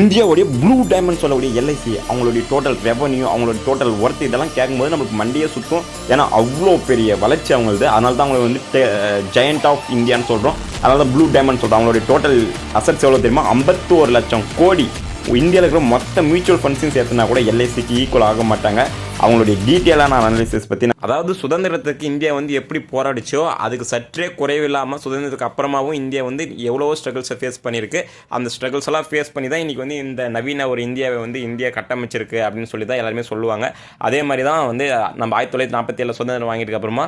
இந்தியாவுடைய blue diamond சொல்லக்கூடிய LIC அவங்களுடைய டோட்டல் ரெவன்யூ அவங்களுடைய டோட்டல் ஒர்த் இதெல்லாம் கேட்கும்போது நம்மளுக்கு மண்டியே சுற்றும் ஏன்னா அவ்வளோ பெரிய வளர்ச்சி அவங்களது. அதனால தான் அவங்களை வந்து ஜெயண்ட் ஆஃப் இந்தியான்னு சொல்கிறோம் அதனால தான் ப்ளூ டைமண்ட் சொல்கிறோம் அவங்களுடைய டோட்டல் அசட்ஸ் எவ்வளோ தெரியுமா? ஐம்பத்தோரு லட்சம் கோடி. இந்தியாவில் இருக்கிற மொத்த மியூச்சுவல் ஃபண்ட்ஸையும் சேர்த்துனா கூட எல்ஐசிக்கு ஈக்குவல் ஆக மாட்டாங்க. அவங்களுடைய டீட்டெயிலான அனாலிசிஸ் பற்றி அதாவது சுதந்திரத்துக்கு இந்தியா வந்து எப்படி போராடிச்சோ அதுக்கு சற்றே குறைவில்லாமல் சுதந்திரத்துக்கு அப்புறமாவும் இந்தியா வந்து எவ்வளவோ ஸ்ட்ரகிள்ஸை ஃபேஸ் பண்ணியிருக்கு. அந்த ஸ்ட்ரகிள்ஸ் எல்லாம் ஃபேஸ் பண்ணி தான் இன்றைக்கி வந்து இந்த நவீன ஒரு இந்தியாவை வந்து இந்தியா கட்டமைச்சிருக்கு அப்படின்னு சொல்லி தான் எல்லாருமே சொல்லுவாங்க. அதே மாதிரி தான் வந்து நம்ம ஆயிரத்தி தொள்ளாயிரத்தி நாற்பத்தி ஏழில் சுதந்திரம் வாங்கிட்டு அப்புறமா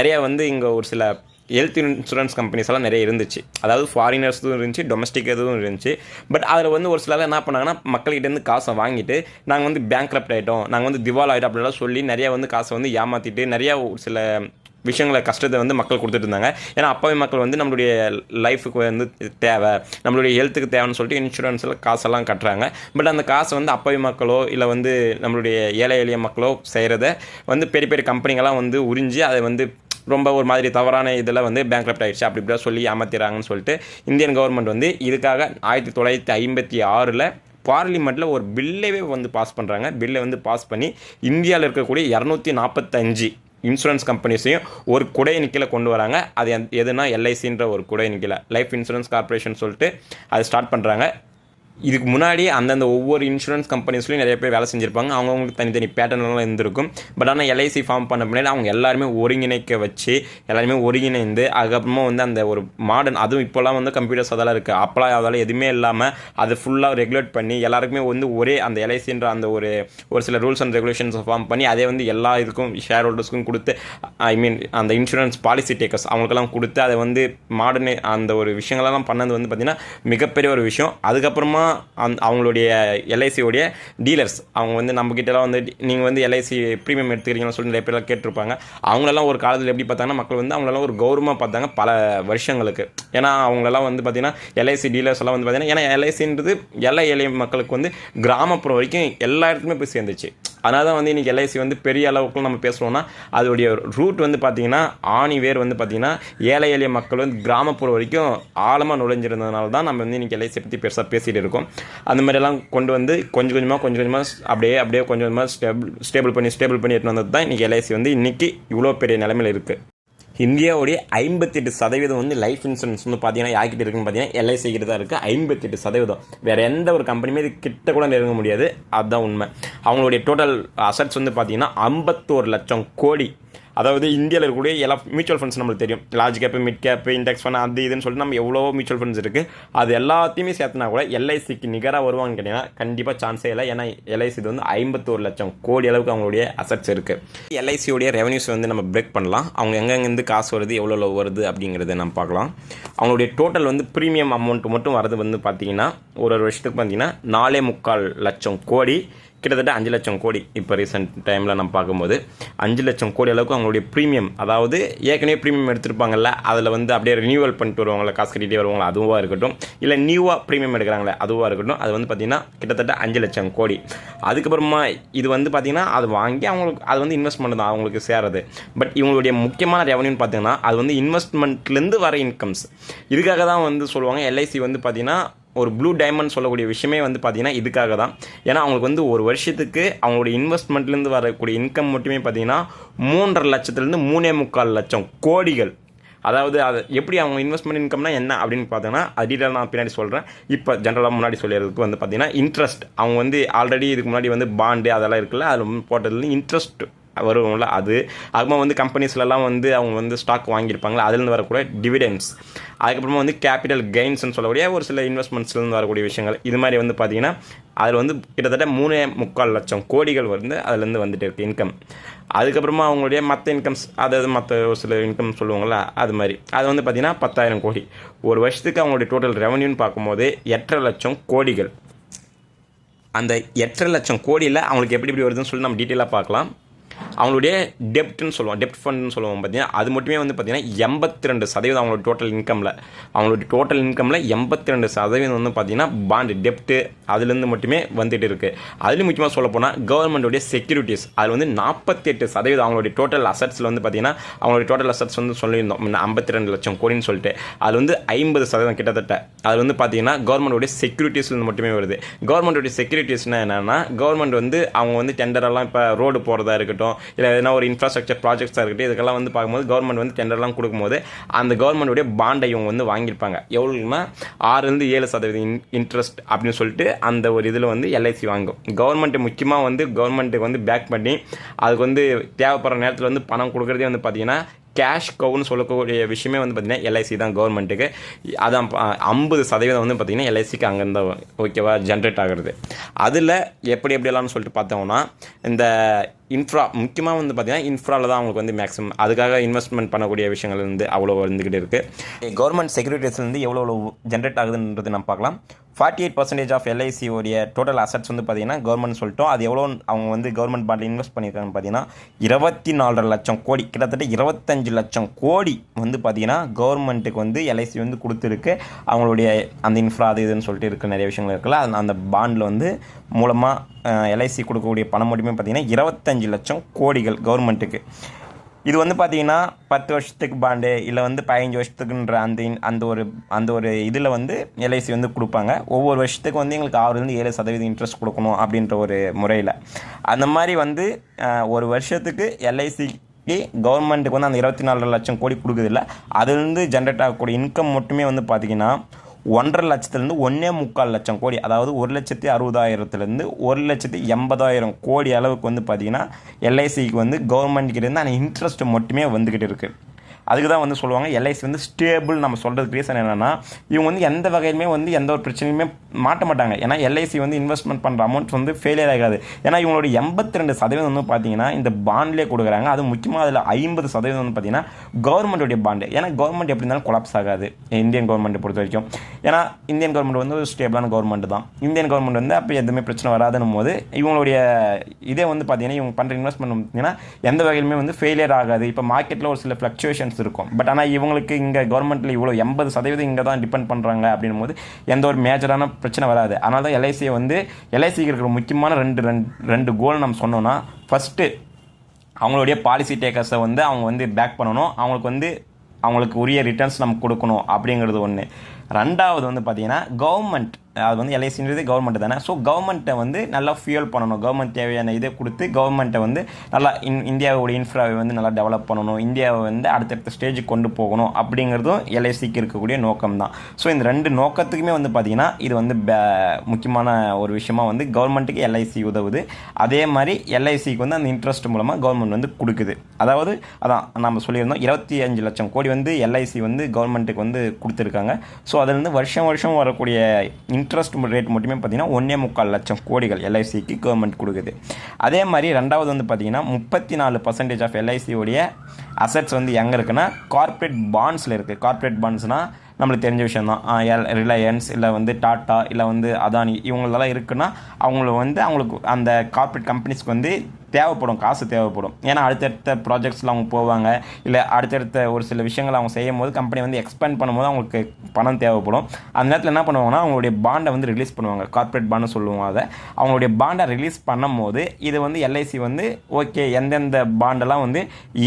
நிறைய வந்து இங்கே ஒரு சில ஹெல்த் இன்சூரன்ஸ் கம்பெனிஸ் எல்லாம் நிறைய இருந்துச்சு. அதாவது ஃபாரினர்ஸும் இருந்துச்சு டொமஸ்டிக் இதுவும் இருந்துச்சு. பட் அதில் வந்து ஒரு சிலர் என்ன பண்ணாங்கன்னா மக்கள்கிட்டேருந்து காசை வாங்கிட்டு நாங்கள் வந்து பேங்க் ஆகிட்டோம் நாங்கள் வந்து திவால் ஆகிட்டோம் அப்படிலாம் சொல்லி நிறையா வந்து காசை வந்து ஏமாற்றிட்டு நிறையா ஒரு சில விஷயங்களை கஷ்டத்தை வந்து மக்கள் கொடுத்துட்டு இருந்தாங்க. ஏன்னா அப்பவே மக்கள் வந்து நம்மளுடைய லைஃபுக்கு வந்து தேவை நம்மளுடைய ஹெல்த்துக்கு தேவைன்னு சொல்லிட்டு இன்சூரன்ஸில் காசெல்லாம் கட்டுறாங்க. பட் அந்த காசை வந்து அப்பாவி மக்களோ இல்லை வந்து நம்மளுடைய ஏழை எளிய மக்களோ செய்கிறத வந்து பெரிய பெரிய கம்பெனிங்கெல்லாம் வந்து உறிஞ்சி அதை வந்து ரொம்ப ஒரு மாதிரி தவறான இதில் வந்து பேங்க்ரப்ட் ஆகிடுச்சு அப்படி இப்படிலாம் சொல்லி ஏமாத்திடுறாங்கன்னு சொல்லிட்டு இந்தியன் கவர்மெண்ட் வந்து இதுக்காக ஆயிரத்தி தொள்ளாயிரத்தி ஐம்பத்தி ஆறில் பார்லிமெண்ட்டில் ஒரு பில்லைவே வந்து பாஸ் பண்ணுறாங்க பில்லை வந்து பாஸ் பண்ணி இந்தியாவில் இருக்கக்கூடிய இரநூத்தி நாற்பத்தஞ்சு இன்சூரன்ஸ் கம்பெனிஸையும் ஒரு குடை நிக்கல கொண்டு வராங்க. அது எதுனா எல்ஐசின்ற ஒரு குடை நிக்கல லைஃப் இன்சூரன்ஸ் கார்பரேஷன் சொல்லிட்டு அதை ஸ்டார்ட் பண்ணுறாங்க இதுக்கு முன்னாடி அந்தந்த ஒவ்வொரு இன்சூரன்ஸ் கம்பெனிஸ்லையும் நிறைய பேர் வேலை செஞ்சுருப்பாங்க. அவங்கவுங்களுக்கு தனித்தனி பேட்டர்ன்லாம் இருந்திருக்கும். பட் ஆனால் எல்ஐசி ஃபார்ம் பண்ண பின்னாடி அவங்க எல்லாருமே ஒருங்கிணைக்க வச்சு எல்லாருமே ஒருங்கிணைந்து அதுக்கப்புறமா வந்து அந்த ஒரு மாடர்ன் அதுவும் இப்போல்லாம் வந்து கம்ப்யூட்டர்ஸ் அதெல்லாம் இருக்குது அப்போலாம் அதெல்லாம் எதுவுமே இல்லாமல் அதை ஃபுல்லாக ரெகுலேட் பண்ணி எல்லாருக்குமே வந்து ஒரே அந்த எல்ஐசின்ற அந்த ஒரு ஒரு சில ரூல்ஸ் அண்ட் ரெகுலேஷன்ஸ் ஃபார்ம் பண்ணி அதே வந்து எல்லா இதுக்கும் ஷேர் ஹோல்டர்ஸ்க்கும் கொடுத்து ஐ மீன் அந்த இன்சூரன்ஸ் பாலிசி டேக்கர்ஸ் அவங்களுக்கெல்லாம் கொடுத்து அதை வந்து மாடர்னே அந்த ஒரு விஷயங்களெல்லாம் பண்ணது வந்து பார்த்திங்கன்னா மிகப்பெரிய ஒரு விஷயம். அதுக்கப்புறமா அந் அவங்களுடைய எல்ஐசியோடைய டீலர்ஸ் அவங்க வந்து நம்மக்கிட்டலாம் வந்து நீங்கள் வந்து எல்ஐசி ப்ரீமியம் எடுத்துக்கிறீங்கன்னு சொல்லி நிறைய பேர்லாம் கேட்டிருப்பாங்க. அவங்களெல்லாம் ஒரு காலத்தில் எப்படி பார்த்தாங்கன்னா மக்கள் வந்து அவங்களெல்லாம் ஒரு கௌரவமாக பார்த்தாங்க பல வருஷங்களுக்கு. ஏன்னா அவங்களெல்லாம் வந்து பார்த்திங்கன்னா எல்ஐசி டீலர்ஸ் எல்லாம் வந்து பார்த்திங்கன்னா ஏன்னா எல்ஐசின்றது எல்லா ஏழை மக்களுக்கு வந்து கிராமப்புறம் வரைக்கும் எல்லா இடத்துலையுமே போய் சேர்ந்துச்சு. அதனால தான் வந்து இன்றைக்கி எல்ஐசி வந்து பெரிய அளவுக்கு நம்ம பேசுகிறோம்னா அதோடைய ரூட் வந்து பார்த்திங்கன்னா ஆணி வேர் வந்து பார்த்திங்கன்னா ஏழை எளிய மக்கள் வந்து கிராமப்புறம் வரைக்கும் ஆழமாக நுழைஞ்சிருந்ததுனால தான் நம்ம வந்து இன்றைக்கி எல்ஐசி பற்றி பெருசாக பேசிகிட்டு இருக்கோம். அந்த மாதிரியெல்லாம் கொண்டு வந்து கொஞ்சம் கொஞ்சமாக கொஞ்சம் கொஞ்சமாக அப்படியே அப்படியே கொஞ்சம் கொஞ்சமாக ஸ்டேபிள் ஸ்டேபிள் பண்ணி ஸ்டேபிள் பண்ணி எடுத்துட்டு வந்தது தான் இன்றைக்கி எல்ஐசி வந்து இன்றைக்கி இவ்வளோ பெரிய நிலமையில் இருக்குது இந்தியாவுடைய ஐம்பத்தெட்டு சதவீதம் வந்து லைஃப் இன்சூரன்ஸ் வந்து பார்த்தீங்கன்னா யார்கிட்ட இருக்குன்னு பார்த்தீங்கன்னா எல்ஐசி கிட்ட தான் இருக்குது ஐம்பத்தெட்டு சதவீதம். வேறு எந்த ஒரு கம்பெனியுமே இது கிட்ட கூட நெருங்க முடியாது. அதுதான் உண்மை. அவங்களுடைய டோட்டல் அசட்ஸ் வந்து பார்த்தீங்கன்னா ஐம்பத்தோரு லட்சம் கோடி. அதாவது இந்தியாவில் இருக்கக்கூடிய எல்லா மியூச்சுவல் ஃபண்ட்ஸ் நம்மளுக்கு தெரியும். Large cap mid cap index fund அது இதுன்னு சொல்லிட்டு நம்ம எவ்வளோ மியூச்சுவல் ஃபண்ட்ஸ் இருக்குது அது எல்லாத்தையுமே சேர்த்துனா கூட எல்ஐசிக்கு நிகராக வருவாங்கன்னு கேட்டிங்கன்னா கண்டிப்பாக சான்ஸே இல்லை. ஏன்னா எல்ஐசி இது வந்து ஐம்பத்தோரு லட்சம் கோடி அளவுக்கு அவங்களுடைய அசட்ஸ் இருக்குது எல்ஐசியோடைய ரெவன்யூஸ் வந்து நம்ம பிரேக் பண்ணலாம். அவங்க எங்கெங்கேருந்து காசு வருது எவ்வளோ வருது அப்படிங்கிறத நம்ம பார்க்கலாம். அவங்களுடைய டோட்டல் வந்து ப்ரீமியம் அமௌண்ட் மட்டும் வரது வந்து பார்த்தீங்கன்னா ஒரு ஒரு வருஷத்துக்கு பார்த்தீங்கன்னா நாலே முக்கால் லட்சம் கோடி. கிட்டத்தட்ட அஞ்சு லட்சம் கோடி இப்போ ரீசெண்ட் டைமில் நம்ம பார்க்கும்போது. அஞ்சு லட்சம் கோடி அளவுக்கு அவங்களுடைய ப்ரீமியம் அதாவது ஏற்கனவே ப்ரீமியம் எடுத்திருப்பாங்கல்ல அதில் வந்து அப்படியே ரினியூவல் பண்ணிட்டு வருவாங்களா காசு கட்டிகிட்டே வருவாங்களா அதுவாக இருக்கட்டும். இல்லை நியூவாக ப்ரீமியம் எடுக்கிறாங்களே அதுவாக இருக்கட்டும். அது வந்து பார்த்திங்கன்னா கிட்டத்தட்ட அஞ்சு லட்சம் கோடி. அதுக்கப்புறமா இது வந்து பார்த்திங்கன்னா அது வாங்கி அவங்களுக்கு அது வந்து இன்வெஸ்ட்மெண்ட் தான் அவங்களுக்கு சேரது. பட் இவங்களுடைய முக்கியமான ரெவன்யூன்னு பார்த்தீங்கன்னா அது வந்து இன்வெஸ்ட்மெண்ட்லேருந்து வர இன்கம்ஸ் இதுக்காக தான் வந்து சொல்லுவாங்க எல்ஐசி வந்து பார்த்திங்கன்னா ஒரு ப்ளூ டைமண்ட் சொல்லக்கூடிய விஷயமே வந்து பார்த்தீங்கன்னா இதுக்காக தான் ஏன்னா அவங்களுக்கு வந்து ஒரு வருஷத்துக்கு அவங்களுடைய இன்வெஸ்ட்மெண்ட்லேருந்து வரக்கூடிய இன்கம் மட்டுமே பார்த்தீங்கன்னா மூன்றரை லட்சத்துலேருந்து மூணே முக்கால் லட்சம் கோடிகள். அதாவது அது எப்படி அவங்க இன்வெஸ்ட்மெண்ட் இன்கம்னா என்ன அப்படின்னு பார்த்தோன்னா அது டீட்டெயில் நான் பின்னாடி சொல்கிறேன் இப்போ ஜென்ரலாக முன்னாடி சொல்லிடுறதுக்கு வந்து பார்த்தீங்கன்னா இன்ட்ரெஸ்ட் அவங்க வந்து ஆல்ரெடி இதுக்கு முன்னாடி வந்து பாண்டு அதெல்லாம் இருக்குல்ல அதில் போட்டதுலேருந்து இன்ட்ரெஸ்ட் வருவோம்ல அது. அதுக்கப்புறமா வந்து கம்பெனிஸ்லலாம் வந்து அவங்க வந்து ஸ்டாக் வாங்கியிருப்பாங்களா அதுலேருந்து வரக்கூடிய டிவிடெண்ட்ஸ் அதுக்கப்புறமா வந்து கேபிட்டல் கெயின்ஸ்னு சொல்லக்கூடிய ஒரு சில இன்வெஸ்ட்மெண்ட்ஸ்லேருந்து வரக்கூடிய விஷயங்கள். இது மாதிரி வந்து பார்த்தீங்கன்னா அதில் வந்து கிட்டத்தட்ட மூணே முக்கால் லட்சம் கோடிகள் வந்து அதுலேருந்து வந்துட்டு இருக்குது இன்கம் அதுக்கப்புறமா அவங்களுடைய மற்ற இன்கம்ஸ் அதாவது மற்ற ஒரு சில இன்கம் சொல்லுவாங்களா அது மாதிரி. அது வந்து பார்த்திங்கன்னா பத்தாயிரம் கோடி. ஒரு வருஷத்துக்கு அவங்களுடைய டோட்டல் ரெவன்யூன்னு பார்க்கும்போது எட்டரை லட்சம் கோடிகள். அந்த எட்டரை லட்சம் கோடியில் அவங்களுக்கு எப்படி எப்படி வருதுன்னு சொல்லி நம்ம டீட்டெயிலாக பார்க்கலாம். அவங்களுடைய டெப்ட்னு சொல்லுவோம். டெப்ட் ஃபண்ட்னு சொல்லுவோம் பார்த்தீங்கன்னா அது மட்டுமே வந்து பார்த்தீங்கன்னா எண்பத்தி ரெண்டு சதவீதம் அவங்களோட டோட்டல் இன்கமில் அவங்களோட டோட்டல் இன்கமில் எண்பத்தி ரெண்டு சதவீதம் வந்து பார்த்தீங்கன்னா பாண்டு டெப்ட்டு அதுலேருந்து மட்டுமே வந்துட்டு இருக்குது அதுலேயும் முக்கியமாக சொல்ல போனால் கவர்மெண்ட்டோடைய செக்யூரிட்டிஸ் அதில் வந்து நாற்பத்தி எட்டு சதவீதம் அவங்களுடைய டோட்டல் அசட்ஸில் வந்து பார்த்தீங்கன்னா அவங்களுடைய டோட்டல் அசட்ஸ் வந்து சொல்லியிருந்தோம். ஐம்பத்தி ரெண்டு லட்சம் கோடின்னு சொல்லிட்டு. அது வந்து ஐம்பது சதவீதம் கிட்டத்தட்ட. அது வந்து பார்த்தீங்கன்னா கவர்மெண்ட்டுடைய செக்யூரிட்டிஸ்லேருந்து மட்டுமே வருது. கவர்மெண்ட்டுடைய செக்யூரிட்டிஸ்னால் என்னென்னா கவர்மெண்ட் வந்து அவங்க வந்து டெண்டரெல்லாம் இப்போ ரோடு போகிறதா இருக்கட்டும் இல்லை எதனா ஒரு இன்ஃப்ராஸ்ட்ரக்சர் ப்ராஜெக்ட்ஸாக இருக்கட்டும் இதுக்கெல்லாம் வந்து பார்க்கும்போது கவர்மெண்ட் வந்து டெண்டர்லாம் கொடுக்கும்போது அந்த கவர்மெண்ட்டுடைய பாண்டை இவங்க வந்து வாங்கியிருப்பாங்க. எவ்வளோன்னா ஆறுலேருந்து ஏழு சதவீதம் இன்ட்ரெஸ்ட் அப்படின்னு சொல்லிட்டு அந்த ஒரு இதில் வந்து எல்ஐசி வாங்கும். கவர்மெண்ட் முக்கியமாக வந்து கவர்மெண்ட்டுக்கு வந்து பேக் பண்ணி அதுக்கு வந்து தேவைப்படுற நேரத்தில் வந்து பணம் கொடுக்குறதே வந்து பார்த்தீங்கன்னா கேஷ் கவுன்னு சொல்லக்கூடிய விஷயமே வந்து பார்த்தீங்கன்னா எல்ஐசி தான் கவர்மெண்ட்டுக்கு அதான் ஐம்பது சதவீதம் வந்து பார்த்திங்கன்னா எல்ஐசிக்கு அங்கேருந்து ஓகேவா ஜென்ரேட் ஆகிறது. அதில் எப்படி எப்படியெல்லாம்னு சொல்லிட்டு பார்த்தோம்னா இந்த இன்ஃப்ரா முக்கியமாக வந்து பார்த்தீங்கன்னா இன்ஃப்ராவில் தான் அவங்களுக்கு வந்து மேக்ஸிமம் அதுக்காக இன்வெஸ்ட்மெண்ட் பண்ணக்கூடிய விஷயங்கள் வந்து அவ்வளோ வந்துக்கிட்டு இருக்குது கவர்மெண்ட் செக்யூரிட்டிஸ்லேருந்து எவ்வளோ எவ்வளோ ஜென்ரேட் ஆகுதுன்றது நம்ம பார்க்கலாம். Forty eight percentage of LIC உடைய டோட்டல் அசட்ஸ் வந்து பார்த்தீங்கன்னா கவர்மெண்ட் சொல்லிட்டோம். அது எவ்வளோ அவங்க வந்து கவர்மெண்ட் பாண்டில் இன்வெஸ்ட் பண்ணியிருக்காங்கன்னு பார்த்தீங்கன்னா இருபத்தி நாலரை லட்சம் கோடி கிட்டத்தட்ட இருபத்தஞ்சு லட்சம் கோடி வந்து பார்த்தீங்கன்னா கவர்மெண்ட்டுக்கு வந்து எல்ஐசி வந்து கொடுத்துருக்கு. அவங்களுடைய அந்த இன்ஃப்ரா அது இதுன்னு சொல்லிட்டு இருக்க நிறைய விஷயங்கள் இருக்குல்ல. அந்த- அந்த பாண்டில் வந்து மூலமாக எல்ஐசி கொடுக்கக்கூடிய பணம் மட்டுமே பார்த்தீங்கன்னா இருபத்தஞ்சு லட்சம் கோடிகள் கவர்மெண்ட்டுக்கு இது வந்து பார்த்தீங்கன்னா பத்து வருஷத்துக்கு பாண்டு இல்லை வந்து பதினஞ்சு வருஷத்துக்குன்ற அந்த அந்த ஒரு அந்த ஒரு இதில் வந்து எல்ஐசி வந்து கொடுப்பாங்க. ஒவ்வொரு வருஷத்துக்கு வந்து எங்களுக்கு ஆறுலேருந்து ஏழு சதவீதம் இன்ட்ரெஸ்ட் கொடுக்கணும் அப்படின்ற ஒரு முறையில். அந்த மாதிரி வந்து ஒரு வருஷத்துக்கு எல்ஐசிக்கு கவர்மெண்ட்டுக்கு வந்து அந்த இருபத்தி நாலு லட்சம் கோடி கொடுக்குதில்ல அதுலேருந்து ஜென்ரேட் ஆகக்கூடிய இன்கம் மட்டுமே வந்து பார்த்திங்கன்னா ஒன்றரை லட்சத்துலேருந்து ஒன்றே முக்கால் லட்சம் கோடி அதாவது ஒரு லட்சத்தி அறுபதாயிரத்துலேருந்து ஒரு லட்சத்தி எண்பதாயிரம் கோடி அளவுக்கு வந்து பார்த்தீங்கன்னா எல்ஐசிக்கு வந்து கவர்மெண்ட்கிட்ட அந்த இன்ட்ரெஸ்ட் மட்டுமே வந்துக்கிட்டு இருக்குது அதுக்கு தான் வந்து சொல்லுவாங்க எல்ஐசி வந்து ஸ்டேபிள் நம்ம சொல்கிறதுக்கு ரீசன் என்னென்னா இவங்க வந்து எந்த வகையிலுமே வந்து எந்த ஒரு பிரச்சனையுமே மாட்ட மாட்டாங்க. ஏன்னா எல்ஐசி வந்து இன்வெஸ்ட்மெண்ட் பண்ணுற அமௌண்ட் வந்து ஃபெயிலியர் ஆகாது. ஏன்னா இவங்களோட எண்பத்தி ரெண்டு சதவீதம் வந்து பார்த்தீங்கன்னா இந்த பாண்ட்லேயே கொடுக்குறாங்க. அது முக்கியமாக அதில் ஐம்பது சதவீதம் வந்து பார்த்தீங்கன்னா கவர்மெண்ட்டுடைய பாண்டு ஏன்னா கவர்மெண்ட் எப்படி இருந்தாலும் கொலாப்ஸ் ஆகாது. இந்தியன் கவர்மெண்ட்டை பொறுத்த வரைக்கும். ஏன்னா இந்தியன் கவர்மெண்ட் வந்து ஒரு ஸ்டேபிளான கவர்மெண்ட் தான். இந்தியன் கவர்மெண்ட் வந்து அப்போ எதுவுமே பிரச்சனை வராதுன்னும் போது இவங்களுடைய இதே வந்து பார்த்தீங்கன்னா இவங்க பண்ணுற இன்வெஸ்ட்மெண்ட் பார்த்தீங்கன்னா எந்த வகையிலுமே வந்து ஃபெயிலியர் ஆகாது. இப்போ மார்க்கெட்டில் ஒரு சில ஃப்ளக்சுவேஷன்ஸ் இருக்கும். பட் ஆனால் இவங்களுக்கு இங்கே கவர்மெண்ட்டில் இவ்வளோ எண்பது சதவீதம் இங்கே தான் டிபெண்ட் பண்ணுறாங்க அப்படின்னும் போது எந்த ஒரு மேஜரான பிரச்சனை வராது. அதனால தான் எல்ஐசியை வந்து எல்ஐசிக்கு இருக்கிற முக்கியமான ரெண்டு ரெண்டு ரெண்டு கோல் நம்ம சொன்னோன்னா ஃபஸ்ட்டு அவங்களுடைய பாலிசி டேக்கர்ஸை வந்து அவங்க வந்து பேக் பண்ணணும். அவங்களுக்கு வந்து அவங்களுக்கு உரிய ரிட்டர்ன்ஸ் நம்ம கொடுக்கணும் அப்படிங்கிறது ஒன்று ரெண்டாவது வந்து பார்த்திங்கன்னா கவர்மெண்ட் அது வந்து எல்ஐசின்றது கவர்மெண்ட் தானே. ஸோ கவர்மெண்ட்டை வந்து நல்லா ஃபியூல் பண்ணணும். கவர்மெண்ட் தேவையான இதை கொடுத்து கவர்மெண்ட்டை வந்து நல்லா இன் இந்தியாவோட இன்ஃப்ராவை வந்து நல்லா டெவலப் பண்ணணும். இந்தியாவை வந்து அடுத்தடுத்த ஸ்டேஜுக்கு கொண்டு போகணும் அப்படிங்கிறதும் எல்ஐசிக்கு இருக்கக்கூடிய நோக்கம் தான். ஸோ இந்த ரெண்டு நோக்கத்துக்குமே வந்து பார்த்திங்கன்னா இது வந்து பே- முக்கியமான ஒரு விஷயமா வந்து கவர்மெண்ட்டுக்கு எல்ஐசி உதவுது. அதே மாதிரி எல்ஐசிக்கு வந்து அந்த இன்ட்ரெஸ்ட் மூலமாக கவர்மெண்ட் வந்து கொடுக்குது. அதாவது அதான் நம்ம சொல்லியிருந்தோம் இருபத்தி அஞ்சு லட்சம் கோடி வந்து எல்ஐசி வந்து கவர்மெண்ட்டுக்கு வந்து கொடுத்துருக்காங்க. ஸோ அதுலேருந்து வருஷம் வருஷம் வரக்கூடிய இன் இன்ட்ரெஸ்ட் ரேட் மட்டுமே பார்த்தீங்கன்னா ஒன்றே முக்கால் லட்சம் கோடிகள் எல்ஐசிக்கு கவர்மெண்ட் கொடுக்குது. அதே மாதிரி ரெண்டாவது வந்து பார்த்திங்கன்னா முப்பத்தி நாலு பர்சன்டேஜ் ஆஃப் எல்ஐசியோடைய அசட்ஸ் வந்து எங்கே இருக்குன்னா கார்ப்பரேட் பாண்ட்ஸில் இருக்குது கார்ப்பரேட் பாண்ட்ஸ்னால் நம்மளுக்கு தெரிஞ்ச விஷயம் தான் ரிலையன்ஸ் இல்லை வந்து டாட்டா இல்லை வந்து அதானி இவங்களெல்லாம் இருக்குன்னா அவங்கள வந்து அவங்களுக்கு அந்த கார்ப்பரேட் கம்பெனிஸ்க்கு வந்து தேவைப்படும் காசு தேவைப்படும். ஏன்னா அடுத்தடுத்த ப்ராஜெக்ட்ஸில் அவங்க போவாங்க இல்லை அடுத்தடுத்த ஒரு சில விஷயங்கள் அவங்க செய்யும் போது கம்பெனி வந்து எக்ஸ்பேண்ட் பண்ணும்போது அவங்களுக்கு பணம் தேவைப்படும். அந்த நேரத்தில் என்ன பண்ணுவாங்கன்னா அவங்களுடைய பாண்டை வந்து ரிலீஸ் பண்ணுவாங்க. கார்ப்பரேட் பாண்டு சொல்லுவாங்க அதை. அவங்களுடைய பாண்டை ரிலீஸ் பண்ணும்போது இது வந்து எல்ஐசி வந்து ஓகே எந்தெந்த பாண்டெல்லாம் வந்து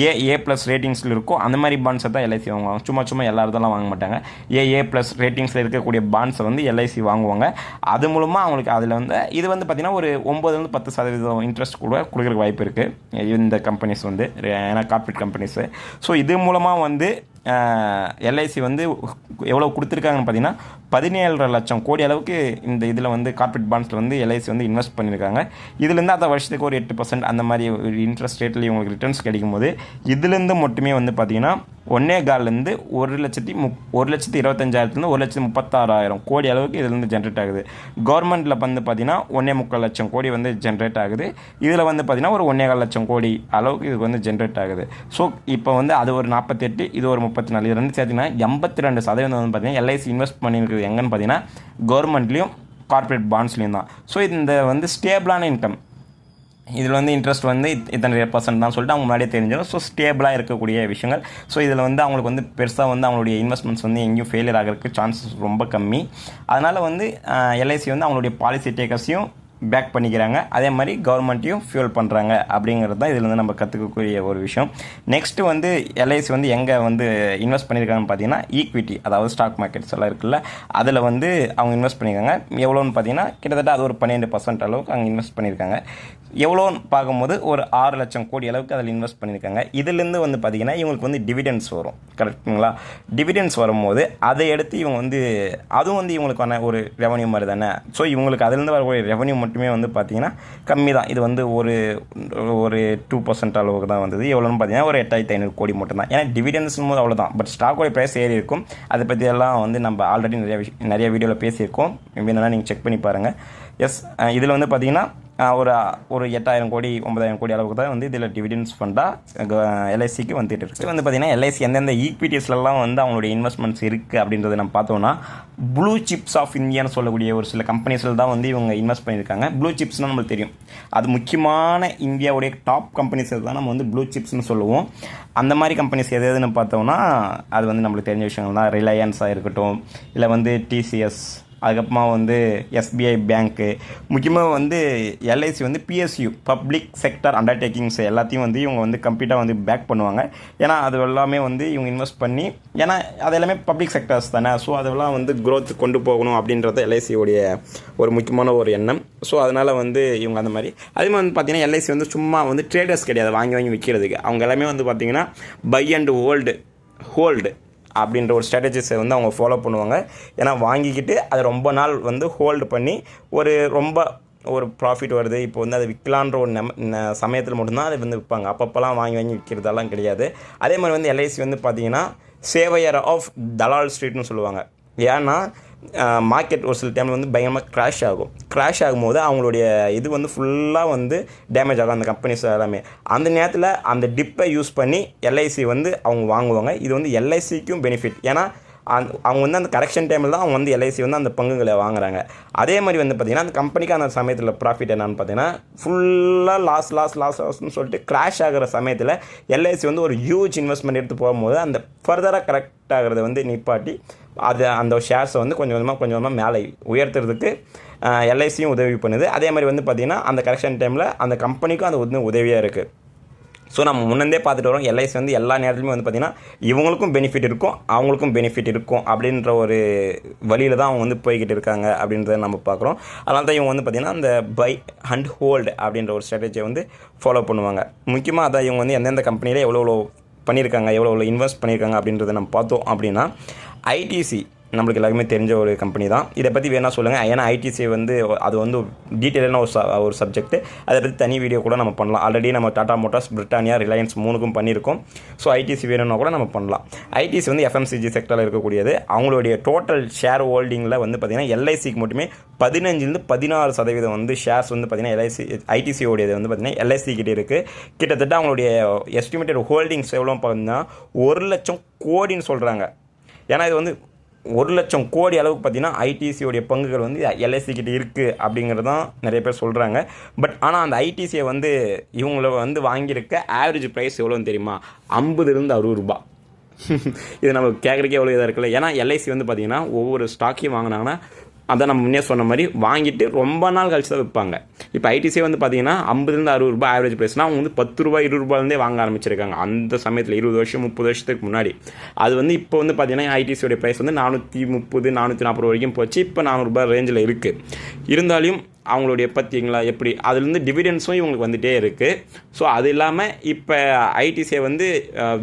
ஏ ஏ ப்ளஸ் ரேட்டிங்ஸில் இருக்கோ அந்த மாதிரி பாண்ட்ஸை தான் எல்ஐசி வாங்குவாங்க. சும்மா சும்மா எல்லாருதெல்லாம் வாங்க மாட்டாங்க. ஏ ஏ ப்ளஸ் ரேட்டிங்ஸில் இருக்கக்கூடிய பாண்ட்ஸை வந்து எல்ஐசி வாங்குவாங்க. அது மூலமாக அவங்களுக்கு அதில் வந்து இது வந்து பார்த்திங்கன்னா ஒரு ஒம்பதுலேருந்து பத்து சதவீதம் இன்ட்ரெஸ்ட் கூட கொடுக்குறதுக்கு வாய்ப்பு இருக்குது இந்த கம்பெனிஸ் வந்து ஏன்னா கார்ப்பரேட் கம்பெனிஸு ஸோ இது மூலமாக வந்து எல்ஐசி வந்து எவ்வளோ கொடுத்துருக்காங்கன்னு பார்த்தீங்கன்னா பதினேழரை லட்சம் கோடி அளவுக்கு இந்த இதில் வந்து கார்ப்பரேட் பாண்ட்ஸில் வந்து எல்ஐசி வந்து இன்வெஸ்ட் பண்ணியிருக்காங்க இதுலேருந்து அந்த வருஷத்துக்கு ஒரு எட்டு பர்சன்ட் அந்த மாதிரி ஒரு இன்ட்ரெஸ்ட் ரேட்டில் இவங்களுக்கு ரிட்டர்ன்ஸ் கிடைக்கும் போது இதுலேருந்து மட்டுமே வந்து பார்த்திங்கன்னா ஒன்னே கால்லேருந்து ஒரு லட்சத்தி முப் ஒரு லட்சத்தி இருபத்தஞ்சாயிரத்துலேருந்து ஒரு லட்சத்தி முப்பத்தாறாயிரம் கோடி அளவுக்கு இதுலேருந்து ஜென்ரேட் ஆகுது. கவர்மெண்ட்டில் வந்து பார்த்தீங்கன்னா ஒன்றே முக்கால் லட்சம் கோடி வந்து ஜென்ரேட் ஆகுது. இதில் வந்து பார்த்தீங்கன்னா ஒரு ஒன்றே கால் லட்சம் கோடி அளவுக்கு இதுக்கு வந்து ஜென்ரேட் ஆகுது. ஸோ இப்போ வந்து அது ஒரு நாற்பத்தெட்டு இது ஒரு முப்பத்தி நாலு இது ரெண்டு சேர்த்திங்கன்னா எண்பத்தி ரெண்டு சதவீதம் வந்து பார்த்தீங்கன்னா எல்ஐசி இன்வெஸ்ட் பண்ணியிருக்கிறது எங்கன்னு பார்த்தீங்கன்னா கவர்மெண்ட்லேயும் கார்ப்பரேட் பாண்ட்ஸ்லேயும் தான். ஸோ இந்த வந்து ஸ்டேபிளான இன்கம் இதில் வந்து இன்ட்ரெஸ்ட் வந்து இத்தனை பர்சன்ட் தான் சொல்லிட்டு அவங்க முன்னாடியே தெரிஞ்சிடும். ஸோ ஸ்டேபிளாக இருக்கக்கூடிய விஷயங்கள். ஸோ இதில் வந்து அவங்களுக்கு வந்து பெருசாக வந்து அவங்களுடைய இன்வெஸ்ட்மெண்ட்ஸ் வந்து எங்கேயும் ஃபெயிலியர் ஆகிறதுக்கு சான்சஸ் ரொம்ப கம்மி. அதனால் வந்து எல்ஐசி வந்து அவங்களுடைய பாலிசி டேக்கர்ஸையும் பேக் பண்ணிக்கிறாங்க. அதே மாதிரி கவர்மெண்ட்டையும் ஃபியூல் பண்ணுறாங்க அப்படிங்கிறது தான் இதில் வந்து நம்ம கற்றுக்கக்கூடிய ஒரு விஷயம். நெக்ஸ்ட்டு வந்து எல்ஐசி வந்து எங்கே வந்து இன்வெஸ்ட் பண்ணியிருக்காங்கன்னு பார்த்தீங்கன்னா ஈக்விட்டி அதாவது ஸ்டாக் மார்க்கெட்ஸ் எல்லாம் இருக்குல்ல அதில் வந்து அவங்க இன்வெஸ்ட் பண்ணியிருக்காங்க எவ்வளோன்னு பார்த்தீங்கன்னா கிட்டத்தட்ட அது ஒரு பன்னெண்டு பர்சன்ட் அளவுக்கு அவங்க இன்வெஸ்ட் பண்ணியிருக்காங்க எவ்வளோன்னு பார்க்கும்போது ஒரு ஆறு லட்சம் கோடி அளவுக்கு அதில் இன்வெஸ்ட் பண்ணியிருக்காங்க. இதுலேருந்து வந்து பார்த்திங்கன்னா இவங்களுக்கு வந்து டிவிடெண்ட்ஸ் வரும். கரெக்டுங்களா டிவிடெண்ட்ஸ் வரும்போது அதை எடுத்து இவங்க வந்து அதுவும் வந்து இவங்களுக்கான ஒரு ரெவன்யூ மாதிரி தானே? ஸோ இவங்களுக்கு அதுலேருந்து வரக்கூடிய ரெவன்யூ மட்டுமே வந்து பார்த்திங்கன்னா கம்மி தான். இது வந்து ஒரு ஒரு டூ பர்சன்ட் அளவுக்கு தான் வந்தது. எவ்வளோன்னு பார்த்தீங்கன்னா ஒரு எட்டாயிரத்தி ஐநூறு கோடி மட்டும் தான். ஏன்னா டிவிடெண்ட்ஸ் போது அவ்வளோதான். பட் ஸ்டாக்கோடைய ப்ரைஸ் ஏறி இருக்கும். அதை பற்றியெல்லாம் வந்து நம்ம ஆல்ரெடி நிறைய விஷயம் நிறைய வீடியோவில் பேசியிருக்கோம். வேணும்னா நீங்கள் செக் பண்ணி பாருங்கள் எஸ் இதில் வந்து பார்த்தீங்கன்னா ஒரு ஒரு எட்டாயிரம் கோடி ஒன்பதாயிரம் கோடி அளவுக்கு தான் வந்து இதில் டிவிடன்ஸ் ஃபண்டாக எல்ஐசிக்கு வந்துட்டு இருக்கு. வந்து பார்த்தீங்கன்னா எல்ஐசி எந்தெந்த ஈக்விட்டிஸ்லாம் வந்து அவங்களுடைய இன்வெஸ்ட்மெண்ட்ஸ் இருக்குது அப்படின்றத நம்ம பார்த்தோம்னா ப்ளூ சிப்ஸ் ஆஃப் இந்தியான்னு சொல்லக்கூடிய ஒரு சில கம்பெனிஸில் தான் வந்து இவங்க இன்வெஸ்ட் பண்ணியிருக்காங்க. ப்ளூ சிப்ஸ்னால் நம்மளுக்கு தெரியும். அது முக்கியமான இந்தியாவுடைய டாப் கம்பெனிஸ் தான் நம்ம வந்து ப்ளூ சிப்ஸ்னு சொல்லுவோம். அந்த மாதிரி கம்பெனிஸ் எது எதுன்னு பார்த்தோம்னா அது வந்து நம்மளுக்கு தெரிஞ்ச விஷயங்கள் தான் ரிலையன்ஸாக இருக்கட்டும் இல்லை வந்து டிசிஎஸ் அதுக்கப்புறமா வந்து எஸ்பிஐ பேங்க்கு முக்கியமாக வந்து எல்ஐசி வந்து பிஎஸ்யூ பப்ளிக் செக்டர் அண்டர்டேக்கிங்ஸ் எல்லாத்தையும் வந்து இவங்க வந்து கம்ப்ளீட்டாக வந்து பேக் பண்ணுவாங்க. ஏன்னா அது எல்லாமே வந்து இவங்க இன்வெஸ்ட் பண்ணி ஏன்னா அது எல்லாமே பப்ளிக் செக்டர்ஸ் தானே. ஸோ அதெல்லாம் வந்து க்ரோத் கொண்டு போகணும் அப்படின்றது எல்ஐசியோடைய ஒரு முக்கியமான ஒரு எண்ணம். ஸோ அதனால் வந்து இவங்க அந்த மாதிரி. அதே மாதிரி வந்து பார்த்திங்கன்னா எல்ஐசி வந்து சும்மா வந்து ட்ரேடர்ஸ் கிடையாது வாங்கி வாங்கி விற்கிறதுக்கு அவங்க எல்லாமே வந்து பார்த்திங்கன்னா பை அண்ட் ஹோல்டு ஹோல்டு அப்படின்ற ஒரு ஸ்ட்ராட்டஜிஸை வந்து அவங்க ஃபாலோ பண்ணுவாங்க. ஏன்னா வாங்கிக்கிட்டு அதை ரொம்ப நாள் வந்து ஹோல்டு பண்ணி ஒரு ரொம்ப ஒரு ப்ராஃபிட் வருது. இப்போ வந்து அதை விற்கலான்ற ஒரு நெம சமயத்தில் மட்டும்தான் அதை வந்து விற்பாங்க. அப்பப்போலாம் வாங்கி வாங்கி விற்கிறதெல்லாம் கிடையாது. அதே மாதிரி வந்து எல்ஐசி வந்து பார்த்தீங்கன்னா சேவையர் ஆஃப் தலால் ஸ்ட்ரீட்னு சொல்லுவாங்க. ஏன்னா மார்க்கெட் ஒரு சில டைமில் வந்து பயங்கரமாக க்ராஷ் ஆகும். க்ராஷ் ஆகும்போது அவங்களுடைய இது வந்து ஃபுல்லாக வந்து டேமேஜ் ஆகும் அந்த கம்பெனிஸ் எல்லாமே. அந்த நேரத்தில் அந்த டிப்பை யூஸ் பண்ணி எல்ஐசி வந்து அவங்க வாங்குவாங்க. இது வந்து எல்ஐசிக்கும் பெனிஃபிட் ஏன்னா அந் அவங்க வந்து அந்த கரெக்ஷன் டைமில் தான் அவங்க வந்து எல்ஐசி வந்து அந்த பங்குகளை வாங்குறாங்க. அதே மாதிரி வந்து பார்த்திங்கன்னா அந்த கம்பெனிக்கு அந்த சமயத்தில் ப்ராஃபிட் என்னன்னு பார்த்தீங்கன்னா ஃபுல்லாக லாஸ் லாஸ் லாஸ் லாஸ்னு சொல்லிட்டு கிராஷ் ஆகிற சமயத்தில் எல்ஐசி வந்து ஒரு ஹியூஜ் இன்வெஸ்ட்மெண்ட் எடுத்து போகும்போது அந்த ஃபர்தராக கரெக்ட் ஆகிறத வந்து நிப்பாட்டி அது அந்த ஷேர்ஸை வந்து கொஞ்சம் கொஞ்சமாக கொஞ்சம் கொஞ்சமாக மேலே உயர்த்துறதுக்கு எல்ஐசியும் உதவி பண்ணுது. அதே மாதிரி வந்து பார்த்திங்கன்னா அந்த கரெக்ஷன் டைமில் அந்த கம்பெனிக்கும் அது வந்து உதவியாக இருக்குது ஸோ நம்ம முன்னந்தே பார்த்துட்டு வரோம். எல்ஐசி வந்து எல்லா நேரத்துலையுமே வந்து பார்த்திங்கன்னா இவங்களுக்கும் பெனிஃபிட் இருக்கும் அவங்களுக்கும் பெனிஃபிட் இருக்கும் அப்படின்ற ஒரு வழியில் தான் அவங்க வந்து போய்கிட்டு இருக்காங்க அப்படின்றத நம்ம பார்க்குறோம். அதனால தான் இவங்க வந்து பார்த்திங்கன்னா அந்த பை அண்ட் ஹோல்டு அப்படின்ற ஒரு ஸ்ட்ராட்டஜியை வந்து ஃபாலோ பண்ணுவாங்க. முக்கியமாக அதான் இவங்க வந்து எந்தெந்த கம்பெனியில் எவ்வளோ எவ்வளோ பண்ணியிருக்காங்க எவ்வளோ எவ்வளோ இன்வெஸ்ட் பண்ணியிருக்காங்க அப்படின்றத நம்ம பார்த்தோம் அப்படின்னா ஐடிசி நம்மளுக்கு எல்லாருக்குமே தெரிஞ்ச ஒரு கம்பெனி தான். இதை பற்றி வேணால் சொல்லுங்கள் ஏன்னா ஐடிசி வந்து அது வந்து டீட்டெயிலான ஒரு ச ஒரு சப்ஜெக்ட் அதை பற்றி தனி வீடியோ கூட நம்ம பண்ணலாம். ஆல்ரெடி நம்ம டாடா மோட்டார்ஸ் பிரிட்டானியா ரிலையன்ஸ் மூணுக்கும் பண்ணியிருக்கோம். ஸோ ஐடிசி வேணும்னா கூட நம்ம பண்ணலாம். ஐடிசி வந்து எஃப்எம்சிஜி செக்டரில் இருக்கக்கூடியது. அவங்களுடைய டோட்டல் ஷேர் ஹோல்டிங்கில் வந்து பார்த்திங்கன்னா எல்ஐசிக்கு மட்டுமே பதினஞ்சுலேருந்து பதினாறு சதவீதம் வந்து ஷேர்ஸ் வந்து பார்த்திங்கன்னா எல்ஐசி ஐடிசியோடையது வந்து பார்த்திங்கன்னா எல்ஐசி கிட்டே இருக்குது கிட்டத்தட்ட அவங்களுடைய எஸ்டிமேட்டட் ஹோல்டிங்ஸ் எவ்வளோ பார்த்தீங்கன்னா ஒரு லட்சம் கோடின்னு சொல்கிறாங்க ஏன்னா இது வந்து ஒரு லட்சம் கோடி அளவுக்கு பார்த்தீங்கன்னா ஐடிசியோடைய பங்குகள் வந்து எல்ஐசி கிட்ட இருக்குது அப்படிங்கிறது தான் நிறைய பேர் சொல்கிறாங்க பட் ஆனால் அந்த ஐடிசியை வந்து இவங்கள வந்து வாங்கியிருக்க ஆவரேஜ் ப்ரைஸ் எவ்வளோன்னு தெரியுமா? ஐம்பதுலேருந்து அறுபது ரூபா. இது நம்ம கேட்குறக்கே எவ்வளோ இதாக இருக்குல்ல. ஏன்னா எல்ஐசி வந்து பார்த்தீங்கன்னா ஒவ்வொரு ஸ்டாக்கையும் வாங்கினாங்கன்னா அதான் நம்ம முன்னே சொன்ன மாதிரி வாங்கிட்டு ரொம்ப நாள் கழிச்சு தான் விற்பாங்க. இப்போ ஐடிசியே வந்து பார்த்தீங்கன்னா ஐம்பதுலேருந்து அறுபது ரூபாய் ஆவரேஜ் ப்ரைஸ்னால் அவங்க வந்து பத்து ரூபாய் இருபது ரூபாயிலேருந்தே வாங்க ஆரம்பிச்சிருக்காங்க. அந்த சமயத்தில் இருபது வருஷம் முப்பது வருஷத்துக்கு முன்னாடி. அது வந்து இப்போ வந்து பார்த்தீங்கன்னா ஐடிசியோடைய ப்ரைஸ் வந்து நானூற்றி முப்பது நானூற்றி நாற்பது வரைக்கும் போச்சு. இப்போ நானூறுரூபா ரேஞ்சில் இருக்குது இருந்தாலும் அவங்களுடைய பார்த்தீங்களா எப்படி? அதுலேருந்து டிவிடென்ஸும் இவங்களுக்கு வந்துகிட்டே இருக்குது ஸோ அது இல்லாமல் இப்போ ஐடிசியை வந்து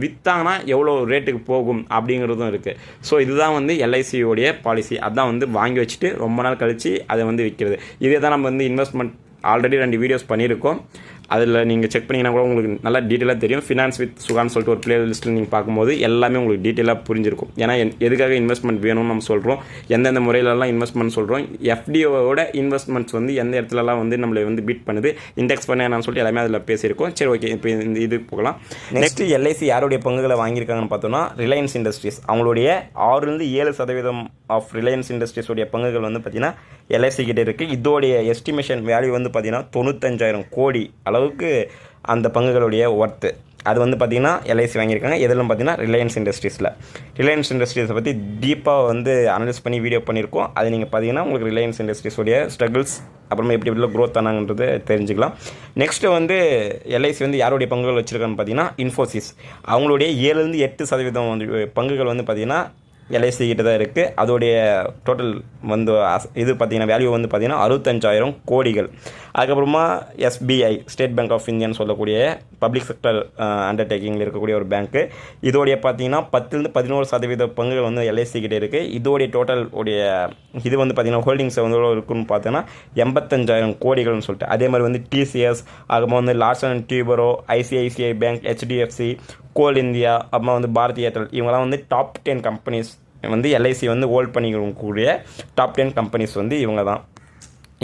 விற்றாங்கன்னா எவ்வளோ ரேட்டுக்கு போகும் அப்படிங்கிறதும் இருக்குது ஸோ இதுதான் வந்து எல்ஐசியோடைய பாலிசி அதான் வந்து வாங்கி வச்சுட்டு ரொம்ப நாள் கழித்து அதை வந்து விற்கிறது இதே தான் நம்ம வந்து இன்வெஸ்ட்மெண்ட் ஆல்ரெடி ரெண்டு வீடியோஸ் பண்ணியிருக்கோம். அதில் நீங்கள் செக் பண்ணிங்கன்னா கூட உங்களுக்கு நல்லா டீட்டெயிலாக தெரியும். ஃபினான்ஸ் வித் சுகான்னு சொல்லிட்டு ஒரு பிளே லிஸ்ட்டில் நீங்கள் பார்க்கும்போது எல்லாமே உங்களுக்கு டீட்டெயிலாக புரிஞ்சிருக்கும். ஏன்னா எதுக்காக இன்வெஸ்ட்மெண்ட் வேணும்னு நம்ம சொல்கிறோம் எந்தெந்த முறையிலலாம் இன்வெஸ்ட்மெண்ட் சொல்கிறோம் எஃப்டிஓட இன்வெஸ்ட்மெண்ட்ஸ் வந்து எந்த இடத்துலலாம் வந்து நம்மளை வந்து பீட் பண்ணுது இண்டெக்ஸ் பண்ண சொல்லிட்டு எல்லாமே அதில் பேசியிருக்கோம். சரி ஓகே இப்போ இந்த இது போகலாம். நெக்ஸ்ட் எல்ஐசி யாருடைய பங்குகளை வாங்கியிருக்காங்கன்னு பார்த்தோம்னா ரிலையன்ஸ் இண்டஸ்ட்ரீஸ் அவங்களுடைய ஆறுலேருந்து ஏழு சதவீதம் ஆஃப் ரிலையன்ஸ் இண்டஸ்ட்ரீஸோடைய பங்குகள் வந்து பார்த்தீங்கன்னா எல்ஐசி கிட்டே இருக்குது இதோடைய எஸ்டிமேஷன் வேல்யூ வந்து பார்த்திங்கன்னா தொண்ணூத்தஞ்சாயிரம் கோடி அளவுக்கு அந்த பங்குகளுடைய ஒர்த்து அது வந்து பார்த்திங்கன்னா எல்ஐசி வாங்கியிருக்காங்க. எதிலும் பார்த்தீங்கன்னா ரிலையன்ஸ் இண்டஸ்ட்ரீஸில் ரிலையன்ஸ் இண்டஸ்ட்ரீஸை பற்றி டீப்பாக வந்து அனலைஸ் பண்ணி வீடியோ பண்ணியிருக்கோம். அது நீங்கள் பார்த்தீங்கன்னா உங்களுக்கு ரிலையன்ஸ் இண்டஸ்ட்ரீஸோடைய ஸ்ட்ரகிள்ஸ் அப்புறமா எப்படி எப்படிலாம் க்ரோத் ஆனாங்கன்றது தெரிஞ்சுக்கலாம். நெக்ஸ்ட்டு வந்து எல்ஐசி வந்து யாருடைய பங்குகள் வச்சுருக்கான்னு பார்த்தீங்கன்னா இன்ஃபோசிஸ் அவங்களுடைய ஏழுலேருந்து எட்டு சதவீதம் வந்து பங்குகள் வந்து பார்த்திங்கன்னா எல்ஐசிக்கிட்ட தான் இருக்குது அதோடைய டோட்டல் வந்து இது பார்த்திங்கன்னா வேல்யூ வந்து பார்த்திங்கன்னா அறுபத்தஞ்சாயிரம் கோடிகள். அதுக்கப்புறமா எஸ்பிஐ ஸ்டேட் பேங்க் ஆஃப் இந்தியான்னு சொல்லக்கூடிய பப்ளிக் செக்டர் அண்டர்டேக்கிங்கில் இருக்கக்கூடிய ஒரு பேங்க்கு இதோடைய பார்த்தீங்கன்னா பத்துலேருந்து பதினோரு சதவீத பங்குகள் வந்து எல்ஐசி கிட்டே இருக்குது இதோடைய டோட்டல் உடைய இது வந்து பார்த்தீங்கன்னா ஹோல்டிங்ஸ் வந்து இருக்குன்னு பார்த்தோன்னா எண்பத்தஞ்சாயிரம் கோடிகள்னு சொல்லிட்டு. அதே மாதிரி வந்து டிசிஎஸ் அதுக்கப்புறம் வந்து Larsen and Toubro ICICI bank HDFC Coal India அப்புறமா வந்து பாரதி ஏர்டெல் இவங்கெல்லாம் வந்து டாப் டென் கம்பெனிஸ் வந்து எல்ஐசி வந்து ஹோல்ட் பண்ணிக்கக்கூடிய டாப் டென் கம்பெனிஸ் வந்து இவங்க தான்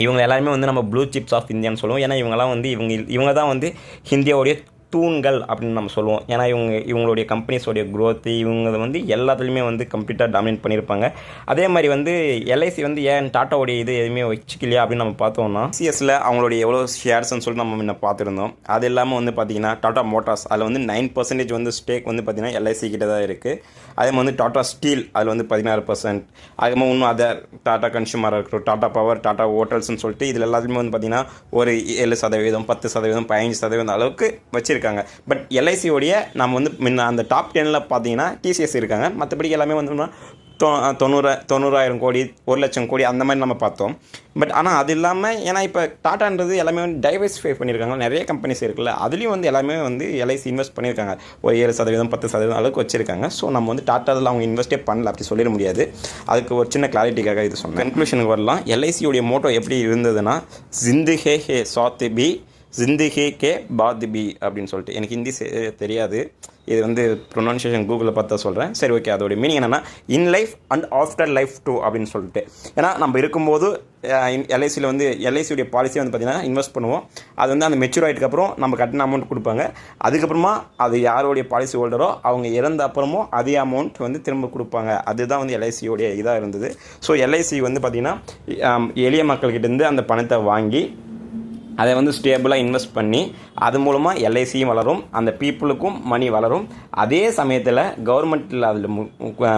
இவங்க எல்லாருமே வந்து நம்ம ப்ளூ சிப்ஸ் ஆஃப் இந்தியான்னு சொல்லுவோம். ஏன்னா இவங்கெல்லாம் வந்து இவங்க இவங்க தான் வந்து இந்தியாவுடைய தூண்கள் அப்படின்னு நம்ம சொல்லுவோம். ஏன்னா இவங்க இவங்களுடைய கம்பெனிஸோடைய க்ரோத்து இவங்க வந்து எல்லாத்துலேயுமே வந்து கம்ப்ளீட்டாக டாமினேட் பண்ணியிருப்பாங்க. அதே மாதிரி வந்து எல்ஐசி வந்து ஏன் டாட்டாவுடைய இது எதுவுமே வச்சுக்கலையா அப்படின்னு நம்ம பார்த்தோம்னா சிஎஸ்சில் அவங்களுடைய எவ்வளோ ஷேர்ஸ்னு சொல்லி நம்ம முன்ன பார்த்துருந்தோம். அது இல்லாமல் வந்து பார்த்தீங்கன்னா டாட்டா மோட்டார்ஸ் அதில் வந்து நைன் பர்சன்டேஜ் வந்து ஸ்டேக் வந்து பார்த்தீங்கன்னா எல்ஐசி கிட்ட தான் இருக்குது அதே வந்து டாட்டா ஸ்டீல் அதில் வந்து பதினாறு பர்சன்ட் அதுக்கப்புறமா இன்னும் அதர் டாட்டா கன்சூமராக இருக்கட்டும் டாட்டா பவர் டாட்டா ஹோட்டல்ஸ்னு சொல்லிட்டு இதில் எல்லாத்துலேயுமே வந்து பார்த்திங்கன்னா ஒரு ஏழு சதவீதம் பத்து சதவீதம் பதினஞ்சு சதவீதம் அளவுக்கு வச்சுருக்காங்க. பட் எல்ஐசியோடைய நம்ம வந்து முன்ன அந்த டாப் டெனில் பார்த்தீங்கன்னா டிசிஎஸ் இருக்காங்க. மற்றபடி எல்லாமே வந்து தொ தொண்ணூறாயிரம் கோடி ஒரு லட்சம் கோடி அந்த மாதிரி நம்ம பார்த்தோம். பட் ஆனால் அது இல்லாமல் ஏன்னா இப்போ டாட்டான்றது எல்லாமே வந்து டைவர்ஸிஃபை பண்ணியிருக்காங்க. நிறைய கம்பெனிஸ் இருக்குல்ல அதுலேயும் வந்து எல்லாமே வந்து எல்ஐசி இன்வெஸ்ட் பண்ணியிருக்காங்க. ஒரு ஏழு சதவீதம் பத்து சதவீதம் அளவுக்கு வச்சுருக்காங்க. ஸோ நம்ம வந்து டாட்டாவில் அவங்க இன்வெஸ்டே பண்ணல அப்படி சொல்லிட முடியாது. அதுக்கு ஒரு சின்ன கிளாரிட்டிக்காக இது சொன்னேன். கன்க்ளூஷனுக்கு வரலாம். எல்ஐசியுடைய மோட்டோ எப்படி இருந்ததுன்னா ஜிந்து ஹே ஹே சாத் பி ஜிந்து ஹே கே பாத் பி அப்படின்னு சொல்லிட்டு. எனக்கு ஹிந்தி தெரியாது. இது வந்து ப்ரொனன்சியேஷன் கூகுளில் பார்த்தா சொல்கிறேன் சரி ஓகே அதோடைய மீனிங் என்னென்னா in life and after life too அப்படின்னு சொல்லிட்டு. ஏன்னா நம்ம இருக்கும்போது எல்ஐசியில் வந்து எல்ஐசியுடைய பாலிசி வந்து பார்த்திங்கன்னா இன்வெஸ்ட் பண்ணுவோம். அது வந்து அந்த மெச்சூர் ஆகிட்டுக்கப்புறம் நம்ம கட்டின அமௌண்ட் கொடுப்பாங்க. அதுக்கப்புறமா அது யாருடைய பாலிசி ஹோல்டரோ அவங்க இறந்த அப்புறமும் அதே அமௌண்ட் வந்து திரும்ப கொடுப்பாங்க. அதுதான் வந்து எல்ஐசியோடைய இதாக இருந்தது. ஸோ எல்ஐசி வந்து பார்த்திங்கன்னா எளிய மக்கள்கிட்டேருந்து அந்த பணத்தை வாங்கி அதை வந்து ஸ்டேபிளாக இன்வெஸ்ட் பண்ணி அது மூலமாக எல்ஐசியும் வளரும் அந்த பீப்புளுக்கும் மணி வளரும். அதே சமயத்தில் கவர்மெண்ட்டில் அதில் மு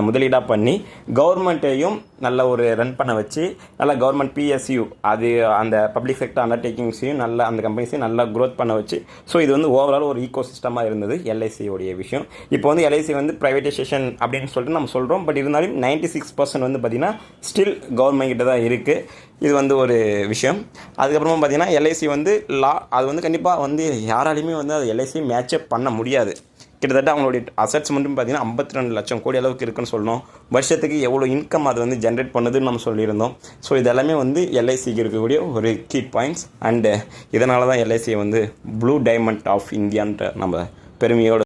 முதலீடாக பண்ணி கவர்மெண்ட்டையும் நல்ல ஒரு ரன் பண்ண வச்சு நல்லா கவர்மெண்ட் பிஎஸ்யூ அது அந்த பப்ளிக் செக்டர் அண்டர்டேக்கிங்ஸையும் நல்ல அந்த கம்பெனிஸையும் நல்லா க்ரோத் பண்ண வச்சு. ஸோ இது வந்து ஓவரால் ஒரு ஈகோ சிஸ்டமாக இருந்தது எல்ஐசியோடைய விஷயம். இப்போ வந்து எல்ஐசி வந்து ப்ரைவேட்டைசேஷன் அப்படின்னு சொல்லிட்டு நம்ம சொல்கிறோம் பட் இருந்தாலும் நைன்டி சிக்ஸ் பர்சன்ட் வந்து பார்த்திங்கன்னா ஸ்டில் கவர்மெண்ட் கிட்ட தான் இருக்குது இது வந்து ஒரு விஷயம். அதுக்கப்புறமா பார்த்தீங்கன்னா எல்ஐசி வந்து லா அது வந்து கண்டிப்பாக வந்து யாராலையுமே வந்து அது எல்ஐசி மேட்சப் பண்ண முடியாது. கிட்டத்தட்ட அவங்களுடைய அசட்ஸ் மட்டும் பார்த்தீங்கன்னா ஐம்பத்தி ரெண்டு லட்சம் கோடி அளவுக்கு இருக்குன்னு சொல்லணும். வருஷத்துக்கு எவ்வளோ இன்கம் அது வந்து ஜென்ரேட் பண்ணுதுன்னு நம்ம சொல்லியிருந்தோம். ஸோ இதெல்லாமே வந்து எல்ஐசிக்கு இருக்கக்கூடிய ஒரு கீ பாயிண்ட்ஸ் அண்டு இதனால தான் எல்ஐசியை வந்து ப்ளூ டைமண்ட் ஆஃப் இந்தியான்ற நம்ம பெருமையோடு